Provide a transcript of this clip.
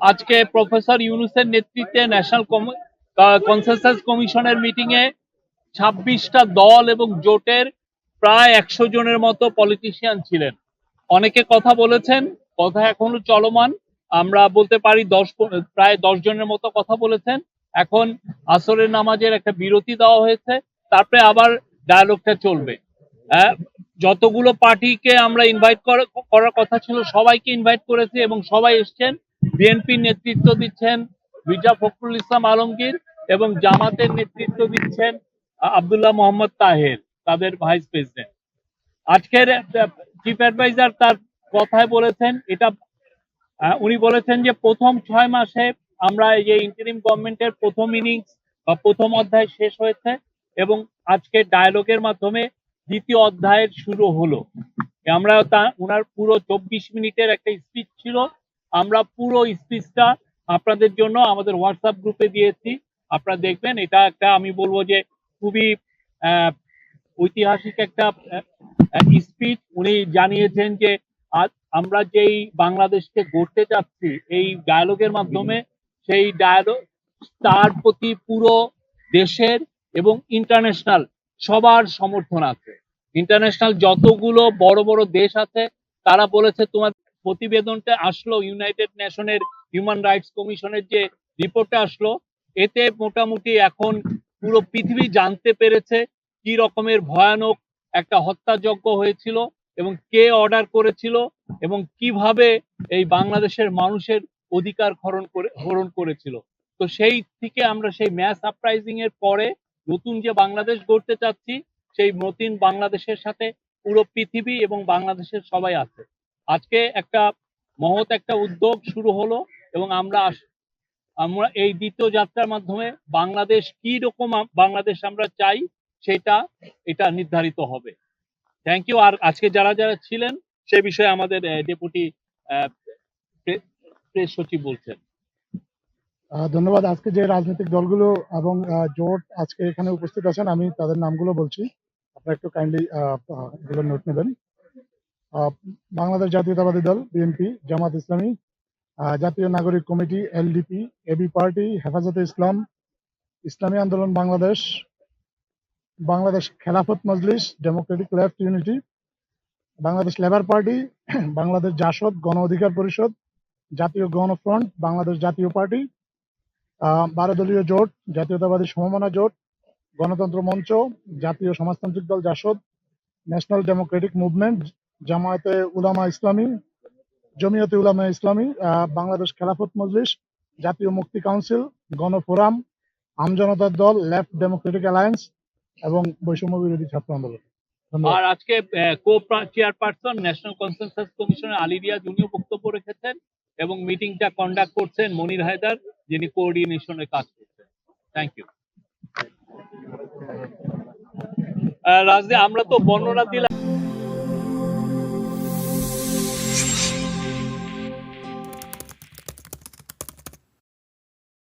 আজকে প্রফেসর ইউনুসের নেতৃত্বে ন্যাশনাল কনসেনসাস কমিশনের মিটিং এ ছাব্বিশটা দল এবং জোটের প্রায় একশো জনের মতো পলিটিশিয়ান ছিলেন। অনেকে কথা বলেছেন কথা এখনও চলমান। আমরা বলতে পারি দশ প্রায় দশ জনের মতো কথা বলেছেন। এখন আসরের নামাজের একটা বিরতি দেওয়া হয়েছে তারপরে আবার ডায়ালগটা চলবে। হ্যাঁ, যতগুলো পার্টিকে আমরা ইনভাইট করার কথা ছিল সবাইকে ইনভাইট করেছি এবং সবাই এসছেন। বিএনপির নেতৃত্ব দিচ্ছেন মির্জা ফখরুল ইসলাম আলমগীর এবং জামাতের নেতৃত্ব দিচ্ছেন আব্দুল্লাহ মোহাম্মদ তাহের, তাদের ভাইস প্রেসিডেন্ট। আজকের চিফ অ্যাডভাইজার তার কথায় বলেছেন, এটা উনি বলেছেন যে প্রথম ছয় মাসে আমরা যে ইন্টারিম গভর্নমেন্টের প্রথম ইনিংস বা প্রথম অধ্যায় শেষ হয়েছে এবং আজকে ডায়ালগের মাধ্যমে দ্বিতীয় অধ্যায়ের শুরু হলো। আমরা তা ওনার পুরো চব্বিশ মিনিটের একটা স্পিচ ছিল আমরা পুরো স্পিচটা আপনাদের জন্য আমাদের হোয়াটসঅ্যাপ গ্রুপে দিয়েছি। আপনারা দেখবেন, এটা একটা, আমি বলব যে খুবই ঐতিহাসিক একটা স্পিচ উনি জানিয়েছেন যে, আজ আমরা যেই বাংলাদেশকে গড়তে চাচ্ছি এই ডায়ালগের মাধ্যমে সেই ডায়ালগ তার প্রতি পুরো দেশের এবং ইন্টারন্যাশনাল সবার সমর্থন আছে। ইন্টারন্যাশনাল যতগুলো বড় বড় দেশ আছে, তারা বলেছে তোমার প্রতিবেদনটা আসলো ইউনাইটেড নেশনের হিউম্যান রাইটস কমিশনের যে রিপোর্টটা আসলো, এতে মোটামুটি এখন পুরো পৃথিবী জানতে পেরেছে কি রকমের ভয়ানক একটা হত্যাযজ্ঞ হয়েছিল এবং কে অর্ডার করেছিল এবং কীভাবে এই বাংলাদেশের মানুষের অধিকার হরণ করে, হরণ করেছিল। তো সেই থেকে আমরা সেই ম্যাস আপরাইজিং এর পরে নতুন যে বাংলাদেশ গড়তে চাচ্ছি, সেই নতুন বাংলাদেশের সাথে পুরো পৃথিবী এবং বাংলাদেশের সবাই আছে। আজকে একটা মহৎ একটা উদ্যোগ শুরু হলো এবং আমরা আমরা এই দ্বিতীয় যাত্রার মাধ্যমে বাংলাদেশ কি রকম বাংলাদেশ আমরা চাই সেটা, এটা নির্ধারিত হবে। থ্যাংক ইউ আর আজকে যারা যারা ছিলেন, সে বিষয়ে আমাদের ডেপুটি প্রেস সচিব বলছেন। ধন্যবাদ। আজকে যে রাজনৈতিক দলগুলো এবং জোট আজকে এখানে উপস্থিত আছেন, আমি তাদের নামগুলো বলছি। আপনারা একটু কাইন্ডলি এগুলো নোট নেবেন। বাংলাদেশ জাতীয়তাবাদী দল বিএনপি জামাত ইসলামী জাতীয় নাগরিক কমিটি এলডিপি এবি পার্টি, হেফাজতে ইসলাম, ইসলামী আন্দোলন Bangladesh Bangladesh Khelafat Majlis democratic left unity Bangladesh labour party, Bangladesh JASD Gono Odhikar পরিষদ, জাতীয় গণফ্রন্ট বাংলাদেশ জাতীয় পার্টি বারো দলীয় জোট, জাতীয়তাবাদী সমমনা জোট, গণতন্ত্র মঞ্চ, Jatiya Samajtantrik Dal JASAD, National Democratic Movement Jamaate Ulama Islami, Jamiate Ulama ইসলামী বাংলাদেশ খেলাফত মজলিস, জাতীয় মুক্তি কাউন্সিল, গণফোরাম, আমজনতার দল, লেফট ডেমোক্রেটিক অ্যালায়েন্স এবং বৈষম্য বিরোধী ছাত্র আন্দোলন। আর আজকে কো চেয়ারপারসন ন্যাশনাল কনসেনসাস কমিশনের আলী রিয়াজ, উনিও বক্তব্য রেখেছেন এবং মিটিংটা কন্ডাক্ট করছেন মনির হায়দার, যিনি কোঅর্ডিনেশনে কাজ করছেন। থ্যাংক ইউ রাজদীপ, আমরা তো বর্ণনা দিলাম।